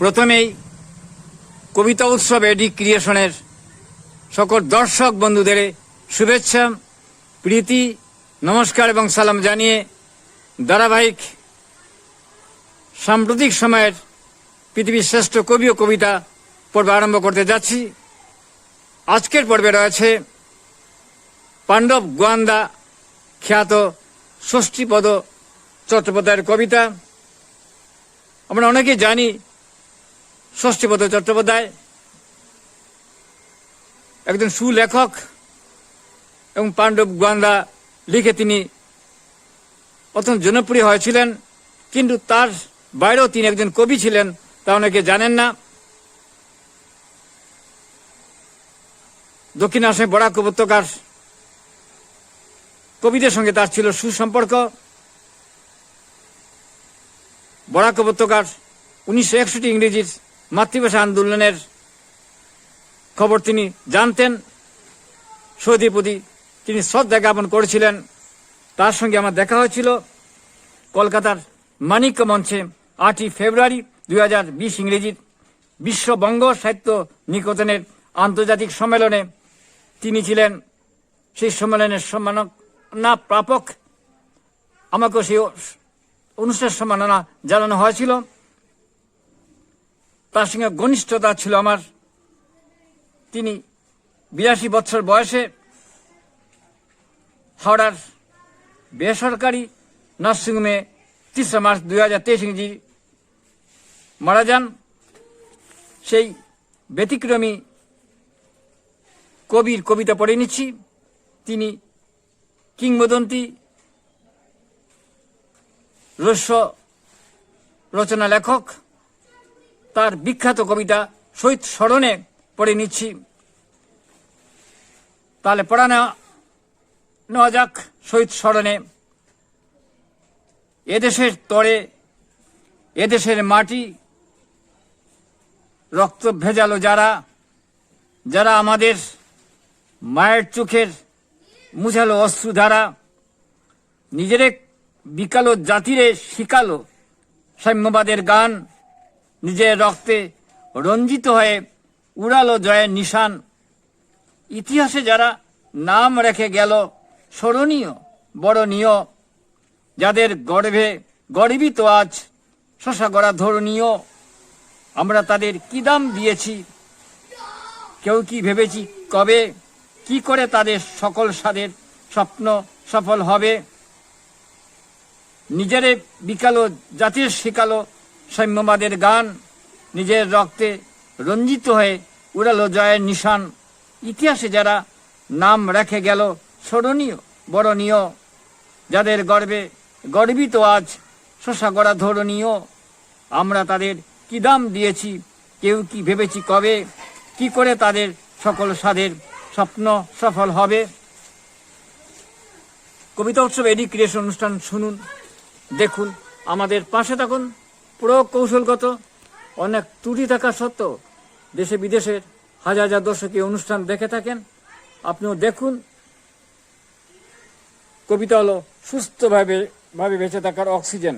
প্রথমেই কবিতা উৎসব এডি ক্রিয়েশনের সকল দর্শক বন্ধুদের শুভেচ্ছা, প্রীতি, নমস্কার এবং সালাম জানিয়ে ধারাবাহিক সাম্প্রতিক সময়ের পৃথিবীর শ্রেষ্ঠ কবি ও কবিতা পর্ব আরম্ভ করতে যাচ্ছি। আজকের পর্বে রয়েছে পাণ্ডব গোয়ান্দা খ্যাত ষষ্ঠীপদ চট্টোপাধ্যায়ের কবিতা। আমরা অনেকে জানি ষষ্ঠীপদ চট্টোপাধ্যায়, একজন সুলেখক এবং পাণ্ডব গোয়ান্দা লিখে তিনি অত্যন্ত জনপ্রিয় হয়েছিলেন, কিন্তু তার বাইরেও তিনি একজন কবি ছিলেন, তা অনেকে জানেন না। দক্ষিণ আসামে বরাক উপত্যকার কবিদের সঙ্গে তার ছিল সুসম্পর্ক। বরাক উপত্যকার উনিশশো একষট্টি ইংরেজির মাতৃভাষা আন্দোলনের খবর তিনি জানতেন। সৌদির প্রতি তিনি শ্রদ্ধা জ্ঞাপন করেছিলেন। তার সঙ্গে আমার দেখা হয়েছিল কলকাতার মানিক্য মঞ্চে আটই ফেব্রুয়ারি দুই হাজার বিশ ইংরেজির বিশ্ববঙ্গ সাহিত্য নিকেতনের আন্তর্জাতিক সম্মেলনে তিনি ছিলেন। সেই সম্মেলনের সম্মাননা প্রাপক। আমাকেও সেই অনুষ্ঠান সম্মাননা জানানো হয়েছিল। তার সঙ্গে ঘনিষ্ঠতা ছিল আমার। তিনি বিরাশি বছর বয়সে হাওড়ার বেসরকারি নার্সিংহোমে তিরিশে মার্চ দুই হাজার তেইশ ইংরেজি মারা যান। সেই ব্যতিক্রমী কবির কবিতা পড়ে নিচ্ছি। তিনি কিংবদন্তি রস্য রচনা লেখক তার বিখ্যাত কবিতা শহীদ স্মরণে পড়ে নিচ্ছি। তাহলে পড়া নেওয়া যাক শহীদ স্মরণে। এদেশের তরে, এদেশের মাটি, রক্ত ভেজালো যারা যারা আমাদের মায়ের চোখের মুছালো অশ্রুধারা, নিজেরে বিকালো জাতিরে শিকালো সাম্যবাদের গান নিজের রক্তে রঞ্জিত হয়ে উড়ালো জয়ের নিশান। ইতিহাসে যারা নাম রেখে গেল, স্মরণীয় বরণীয় যাদের গর্ভে গর্বিত আজ শশা গড়া ধরণীয় আমরা তাদের কি দাম দিয়েছি? কেউ কি ভেবেছি কবে? কি করে তাদের সকল স্বাদের স্বপ্ন সফল হবে? নিজেরে বিকালো, জাতির শিখালো সাম্যবাদের গান, নিজের রক্তে রঞ্জিত হয়ে উড়ালো জয়ের নিশান। ইতিহাসে যারা নাম রেখে গেল, স্মরণীয়, বরণীয়, যাদের গর্বে গর্বিত আজ শশা গড়া ধরণীয়, আমরা তাদের কি দাম দিয়েছি, কেউ কি ভেবেছি কবে, কি করে তাদের সকল স্বাদের স্বপ্ন সফল হবে? কবিতা উৎসব এডি ক্রিয়েশন অনুষ্ঠান শুনুন, দেখুন, আমাদের পাশে থাকুন। পুরো কৌশলগত, অনেক ত্রুটি থাকা সত্ত্বেও দেশে বিদেশের হাজার হাজার দর্শক এই অনুষ্ঠান দেখে থাকেন। আপনিও দেখুন, কবিতা হলো সুস্থভাবে, ভাবে বেঁচে থাকার অক্সিজেন।